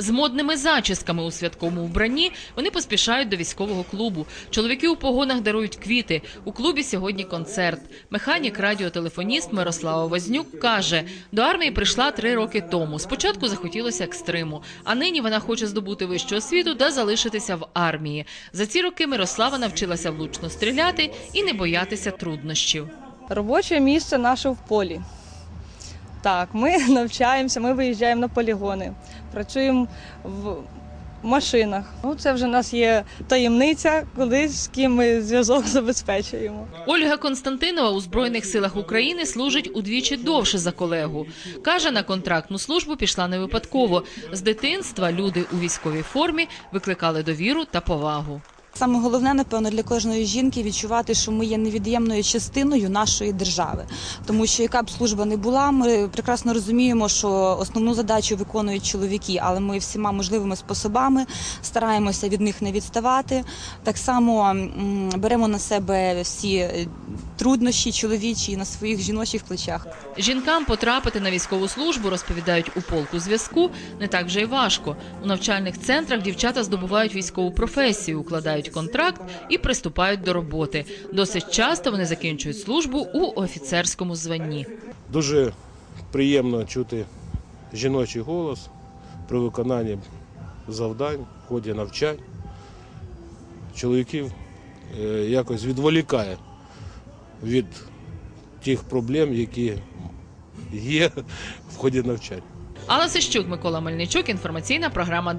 З модними зачісками у святковому вбранні вони поспішають до військового клубу. Чоловіки у погонах дарують квіти. У клубі сьогодні концерт. Механік, радіотелефоніст Мирослава Вознюк каже, до армії прийшла три роки тому. Спочатку захотілося екстриму, а нині вона хоче здобути вищу освіту та залишитися в армії. За ці роки Мирослава навчилася влучно стріляти і не боятися труднощів. Робоче місце наше в полі. Так, ми навчаємося, ми виїжджаємо на полігони, працюємо в машинах. Ну, це вже в нас є таємниця, коли з ким ми зв'язок забезпечуємо. Ольга Константинова у Збройних силах України служить удвічі довше за колегу. Каже, на контрактну службу пішла не випадково. З дитинства люди у військовій формі викликали довіру та повагу. Саме головне, напевно, для кожної жінки відчувати, що ми є невід'ємною частиною нашої держави. Тому що яка б служба не була, ми прекрасно розуміємо, що основну задачу виконують чоловіки, але ми всіма можливими способами стараємося від них не відставати. Так само беремо на себе всі е, труднощі чоловічі на своїх жіночих плечах. Жінкам потрапити на військову службу, розповідають у полку зв'язку, не так вже й важко. У навчальних центрах дівчата здобувають військову професію, укладають контракт і приступають до роботи. Досить часто вони закінчують службу у офіцерському званні. Дуже приємно чути жіночий голос при виконанні завдань, в ході навчань. Чоловіків е, якось відволікає від тих проблем, які є в ході навчань. Алла Сищук, Микола Мельничук, інформаційна програма